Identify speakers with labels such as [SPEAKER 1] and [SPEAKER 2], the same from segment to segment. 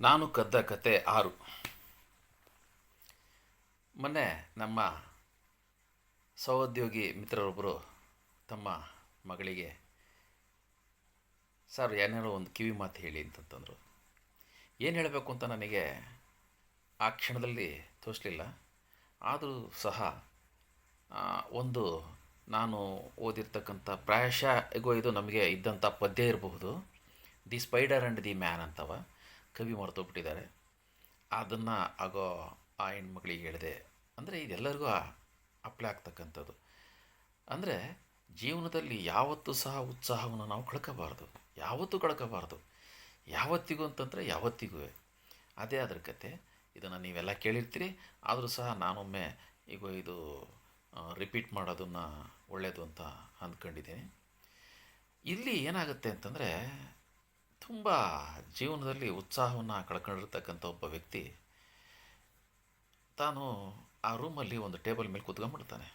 [SPEAKER 1] ನಾನು ಕದ್ದ ಕತೆ ಆರು. ಮೊನ್ನೆ ನಮ್ಮ ಸಹೋದ್ಯೋಗಿ ಮಿತ್ರರೊಬ್ಬರು ತಮ್ಮ ಮಗಳಿಗೆ, ಸರ್, ಏನೇನೋ ಒಂದು ಕಿವಿ ಮಾತು ಹೇಳಿ ಅಂತಂತಂದರು. ಏನು ಹೇಳಬೇಕು ಅಂತ ನನಗೆ ಆ ಕ್ಷಣದಲ್ಲಿ ತೋರಿಸಲಿಲ್ಲ. ಆದರೂ ಸಹ ಒಂದು ನಾನು ಓದಿರ್ತಕ್ಕಂಥ ಪ್ರಾಯಶಃ, ಇಗೋ, ಇದು ನಮಗೆ ಇದ್ದಂಥ ಪದ್ಯ ಇರಬಹುದು. The spider and the man ಅಂತವ. ಕವಿ ಮರೆತೋಗ್ಬಿಟ್ಟಿದ್ದಾರೆ. ಅದನ್ನು ಆಗೋ ಆ ಹೆಣ್ಮಕ್ಳಿಗೆ ಹೇಳಿದೆ, ಅಂದರೆ ಇದೆಲ್ಲರಿಗೂ ಅಪ್ಲೈ ಆಗ್ತಕ್ಕಂಥದ್ದು. ಅಂದರೆ ಜೀವನದಲ್ಲಿ ಯಾವತ್ತೂ ಸಹ ಉತ್ಸಾಹವನ್ನು ನಾವು ಕಳ್ಕೋಬಾರ್ದು. ಯಾವತ್ತೂ ಕಳ್ಕೋಬಾರ್ದು. ಯಾವತ್ತಿಗೂ ಅಂತಂದರೆ ಯಾವತ್ತಿಗೂ. ಅದೇ ಅದ್ರ ಕತೆ. ಇದನ್ನು ನೀವೆಲ್ಲ ಕೇಳಿರ್ತೀರಿ. ಆದರೂ ಸಹ ನಾನೊಮ್ಮೆ ಈಗ ಇದು ರಿಪೀಟ್ ಮಾಡೋದನ್ನು ಒಳ್ಳೆಯದು ಅಂತ ಅಂದ್ಕೊಂಡಿದ್ದೀನಿ. ಇಲ್ಲಿ ಏನಾಗುತ್ತೆ ಅಂತಂದರೆ ತುಂಬ ಜೀವನದಲ್ಲಿ ಉತ್ಸಾಹವನ್ನು ಕಳ್ಕೊಂಡಿರ್ತಕ್ಕಂಥ ಒಬ್ಬ ವ್ಯಕ್ತಿ ತಾನು ಆ ರೂಮಲ್ಲಿ ಒಂದು ಟೇಬಲ್ ಮೇಲೆ ಕೂತ್ಕೊಂಡ್ಬಿಡ್ತಾನೆ.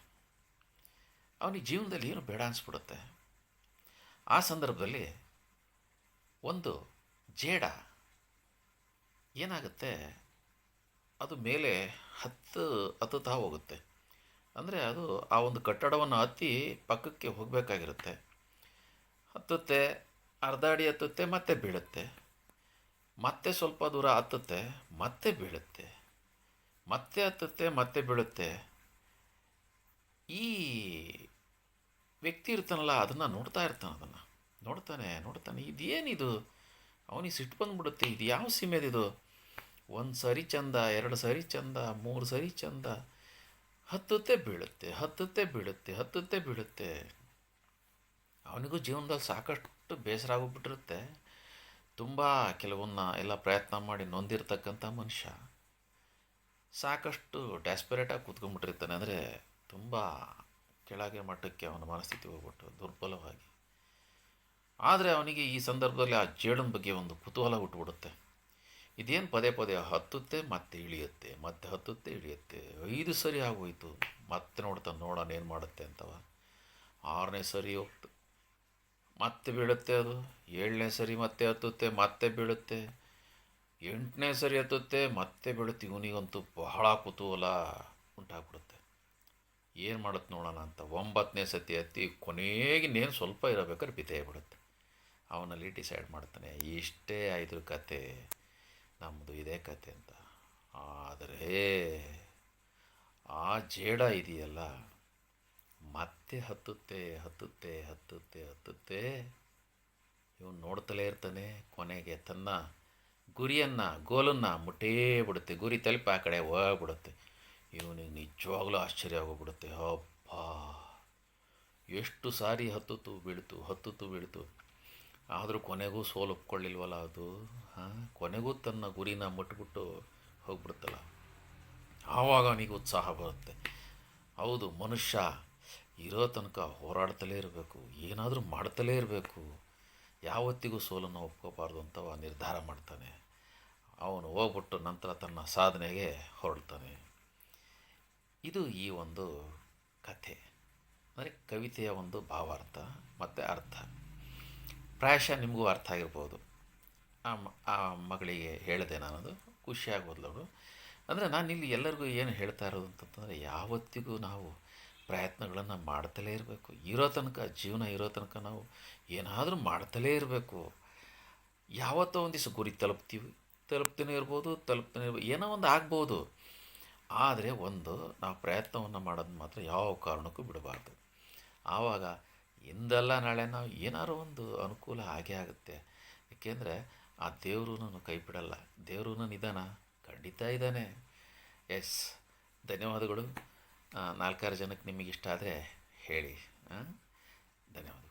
[SPEAKER 1] ಅವನಿಗೆ ಜೀವನದಲ್ಲಿ ಏನು ಬೇಡ ಅನಿಸ್ಬಿಡುತ್ತೆ. ಆ ಸಂದರ್ಭದಲ್ಲಿ ಒಂದು ಜೇಡ ಏನಾಗುತ್ತೆ? ಅದು ಮೇಲೆ ಹತ್ತು ಹತ್ತುತ್ತಾ ಹೋಗುತ್ತೆ. ಅಂದರೆ ಅದು ಆ ಒಂದು ಕಟ್ಟಡವನ್ನು ಹತ್ತಿ ಪಕ್ಕಕ್ಕೆ ಹೋಗಬೇಕಾಗಿರುತ್ತೆ. ಹತ್ತುತ್ತೆ ಅರ್ಧ ಅಡಿ ಹತ್ತುತ್ತೆ ಮತ್ತೆ ಬೀಳುತ್ತೆ. ಮತ್ತೆ ಸ್ವಲ್ಪ ದೂರ ಹತ್ತುತ್ತೆ, ಮತ್ತೆ ಬೀಳುತ್ತೆ. ಮತ್ತೆ ಹತ್ತುತ್ತೆ, ಮತ್ತೆ ಬೀಳುತ್ತೆ. ಈ ವ್ಯಕ್ತಿ ಇರ್ತಾನಲ್ಲ, ಅದನ್ನು ನೋಡ್ತಾ ಇರ್ತಾನೆ ಅದನ್ನು. ನೋಡ್ತಾನೆ ನೋಡ್ತಾನೆ. ಇದೇನಿದು? ಅವನಿಗೆ ಸಿಟ್ಟು ಬಂದ್ಬಿಡುತ್ತೆ. ಇದು ಯಾವ ಸೀಮೆದಿದು? ಒಂದು ಸರಿ ಚಂದ, ಎರಡು ಸರಿ ಚಂದ, ಮೂರು ಸರಿ ಚಂದ. ಹತ್ತುತ್ತೆ, ಬೀಳುತ್ತೆ ಹತ್ತುತ್ತೆ ಬೀಳುತ್ತೆ ಹತ್ತುತ್ತೆ, ಬೀಳುತ್ತೆ. ಅವನಿಗೂ ಜೀವನದಲ್ಲಿ ಸಾಕಷ್ಟು ಬೇಸರ ಆಗೋಗ್ಬಿಟ್ಟಿರುತ್ತೆ ತುಂಬ ಕೆಲವನ್ನ ಎಲ್ಲ ಪ್ರಯತ್ನ ಮಾಡಿ ನೊಂದಿರ್ತಕ್ಕಂಥ ಮನುಷ್ಯ ಸಾಕಷ್ಟು ಡ್ಯಾಸ್ಪರೇಟಾಗಿ ಕೂತ್ಕೊಂಡ್ಬಿಟ್ಟಿರ್ತಾನೆ. ಅಂದರೆ ತುಂಬ ಕೆಳಗೆ ಮಟ್ಟಕ್ಕೆ ಅವನ ಮನಸ್ಥಿತಿ ಹೋಗ್ಬಿಟ್ಟು ದುರ್ಬಲವಾಗಿ. ಆದರೆ ಅವನಿಗೆ ಈ ಸಂದರ್ಭದಲ್ಲಿ ಆ ಜೇಡನ ಬಗ್ಗೆ ಒಂದು ಕುತೂಹಲ ಹುಟ್ಟುಬಿಡುತ್ತೆ ಇದೇನು ಪದೇ ಪದೇ ಹತ್ತುತ್ತೆ, ಮತ್ತೆ ಇಳಿಯುತ್ತೆ, ಮತ್ತೆ ಹತ್ತುತ್ತೆ, ಇಳಿಯುತ್ತೆ. ಐದು ಸರಿ ಆಗೋಯ್ತು. ಮತ್ತೆ ನೋಡ್ತಾನೆ, ನೋಡೋಣ ಏನು ಮಾಡುತ್ತೆ ಅಂತವ. ಆರನೇ ಸರಿ ಹೋಗ್ತು. ಮತ್ತೆ ಬೀಳುತ್ತೆ ಅದು. ಏಳನೇ ಸರಿ ಮತ್ತೆ ಹತ್ತುತ್ತೆ, ಮತ್ತೆ ಬೀಳುತ್ತೆ. ಎಂಟನೇ ಸರಿ ಹತ್ತುತ್ತೆ, ಮತ್ತೆ ಬೀಳುತ್ತೆ. ಇವನಿಗಂತೂ ಬಹಳ ಕುತೂಹಲ ಉಂಟಾಗ್ಬಿಡುತ್ತೆ. ಏನು ಮಾಡುತ್ತೆ ನೋಡೋಣ ಅಂತ. ಒಂಬತ್ತನೇ ಸತಿ ಹತ್ತಿ ಕೊನೆಗೆ ಇನ್ನೇನು ಸ್ವಲ್ಪ ಇರಬೇಕಾದ್ರೆ ಬಿದ್ದೇ ಬಿಡುತ್ತೆ. ಅವನಲ್ಲಿ ಡಿಸೈಡ್ ಮಾಡ್ತಾನೆ, ಇಷ್ಟೇ ಆಯಿತು ಕತೆ ನಮ್ಮದು ಇದೇ ಕತೆ ಅಂತ. ಆದರೆ, ಆ ಜೇಡ ಇದೆಯಲ್ಲ? ಮತ್ತೆ ಹತ್ತುತ್ತೆ ಹತ್ತುತ್ತೆ ಹತ್ತುತ್ತೆ ಹತ್ತುತ್ತೆ. ಇವನು ನೋಡ್ತಲೇ ಇರ್ತಾನೆ ಕೊನೆಗೆ ತನ್ನ ಗುರಿಯನ್ನು, ಗೋಲನ್ನು ಮುಟ್ಟೇ ಬಿಡುತ್ತೆ. ಗುರಿ ತಲುಪಿ ಆ ಕಡೆ ಹೋಗ್ಬಿಡುತ್ತೆ. ಇವನಿಗೆ ನಿಜವಾಗ್ಲೂ ಆಶ್ಚರ್ಯ ಆಗೋಗ್ಬಿಡುತ್ತೆ. ಅಪ್ಪ ಎಷ್ಟು ಸಾರಿ ಹತ್ತುತ್ತು, ಬೀಳ್ತು ಹತ್ತುತ್ತು, ಬೀಳ್ತು. ಆದರೂ ಕೊನೆಗೂ ಸೋಲು ಒಪ್ಕೊಳ್ಳಿಲ್ವಲ್ಲ ಅದು? ಹಾಂ, ಕೊನೆಗೂ ತನ್ನ ಗುರಿನ ಮುಟ್ಬಿಟ್ಟು ಹೋಗ್ಬಿಡುತ್ತಲ್ಲ. ಆವಾಗ ಅವನಿಗೆ ಉತ್ಸಾಹ ಬರುತ್ತೆ. ಹೌದು, ಮನುಷ್ಯ ಇರೋ ತನಕ ಹೋರಾಡ್ತಲೇ ಇರಬೇಕು, ಏನಾದರೂ ಮಾಡ್ತಲೇ ಇರಬೇಕು. ಯಾವತ್ತಿಗೂ ಸೋಲನ್ನು ಒಪ್ಕೋಬಾರ್ದು ಅಂತ ನಿರ್ಧಾರ ಮಾಡ್ತಾನೆ. ಅವನು ಹೋಗ್ಬಿಟ್ಟು ನಂತರ ತನ್ನ ಸಾಧನೆಗೆ ಹೊರಡ್ತಾನೆ. ಇದು ಈ ಒಂದು ಕಥೆ. ಅಂದರೆ ಕವಿತೆಯ ಒಂದು ಭಾವಾರ್ಥ ಮತ್ತು ಅರ್ಥ. ಪ್ರಾಯಶಃ ನಿಮಗೂ ಅರ್ಥ ಆಗಿರ್ಬೋದು. ಆ ಆ ಮಗಳಿಗೆ ಹೇಳಿದೆ ನಾನದು ಖುಷಿಯಾಗೋದ್ಲವಳು ಅಂದರೆ ಇಲ್ಲಿ ಎಲ್ಲರಿಗೂ ಏನು ಹೇಳ್ತಾ ಇರೋದು ಅಂತಂತಂದರೆ, ಯಾವತ್ತಿಗೂ ನಾವು ಪ್ರಯತ್ನಗಳನ್ನು ಮಾಡ್ತಲೇ ಇರಬೇಕು. ಇರೋ ತನಕ, ಜೀವನ ಇರೋ ತನಕ ನಾವು ಏನಾದರೂ ಮಾಡ್ತಲೇ ಇರಬೇಕು. ಯಾವತ್ತೋ ಒಂದು ದಿವಸ ಗುರಿ ತಲುಪ್ತೀವಿ. ತಲುಪ್ತಾನೇ ಇರ್ಬೋದು, ತಲುಪ್ತಾನೆ ಇರ್ಬೋದು ಏನೋ ಒಂದು ಆಗ್ಬೋದು. ಆದರೆ ಒಂದು, ನಾವು ಪ್ರಯತ್ನವನ್ನು ಮಾಡೋದು ಮಾತ್ರ ಯಾವ ಕಾರಣಕ್ಕೂ ಬಿಡಬಾರ್ದು. ಆವಾಗ ಇಂದಲ್ಲ ನಾಳೆ ನಾವು ಏನಾದ್ರು ಒಂದು ಅನುಕೂಲ ಆಗೇ ಆಗುತ್ತೆ. ಏಕೆಂದರೆ ಆ ದೇವರು ಕೈ ಬಿಡಲ್ಲ ದೇವರು ನಿಧಾನ. ಖಂಡಿತ ಇದ್ದಾನೆ. ಎಸ್. ಧನ್ಯವಾದಗಳು. ನಾಲ್ಕಾರು ಜನಕ್ಕೆ ನಿಮಗಿಷ್ಟ ಆದರೆ ಹೇಳಿ ಹಾಂ ಧನ್ಯವಾದಗಳು.